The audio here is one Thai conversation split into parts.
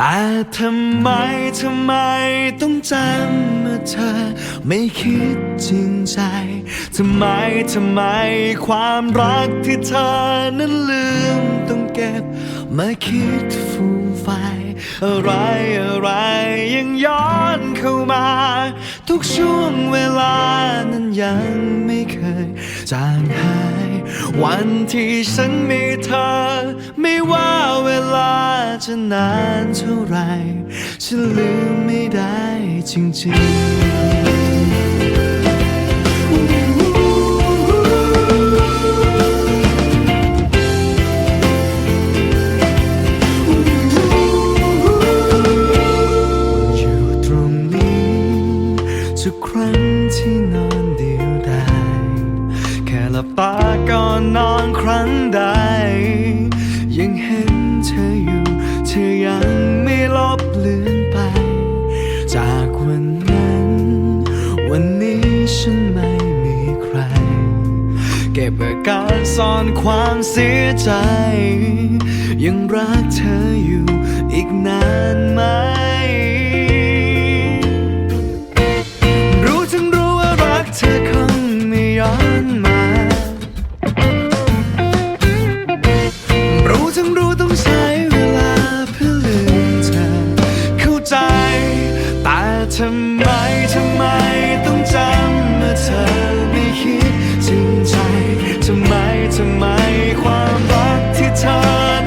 แต่ทำไม ทำไมต้องจำเมื่อเธอ ไม่คิดจริงใจ ทำไม ทำไมความรักที่เธอนั้นลืมต้องเก็บ มาคิดฟูมไฟ อะไรอะไรยังย้อนเข้ามา ทุกช่วงเวลานั้นยังไม่เคยจางหาย วันที่ฉันมีเธอไม่ว่าเวลา จะนานเท่าไรฉันลืมไม่ได้จริงๆอยู่ตรงนี้ทุกครั้งที่นอนเดียวดายแค่หลับตาก่อนนอนครั้งใด ลบเลือนไป จากวันนั้น วันนี้ฉันไม่มีใคร เก็บอาการซ่อนความเสียใจ ยังรัก ทำไม ทำไมต้องจำเมื่อเธอไม่คิดจริงใจ ทำไม ทำไมความรักที่เธอ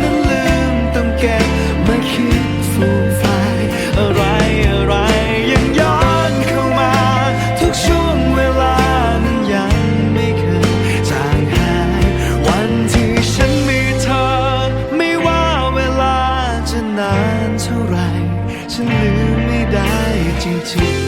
นั้นลืมต้องเก็บมาคิดฟูมฟายอะไรอะไรยังย้อนเข้ามา ทุกช่วงเวลานั้นยังไม่เคยจางหาย วันที่ฉันมีเธอ ไม่ว่าเวลาจะนานเท่าไหรฉันลืม ไม่ได้จริง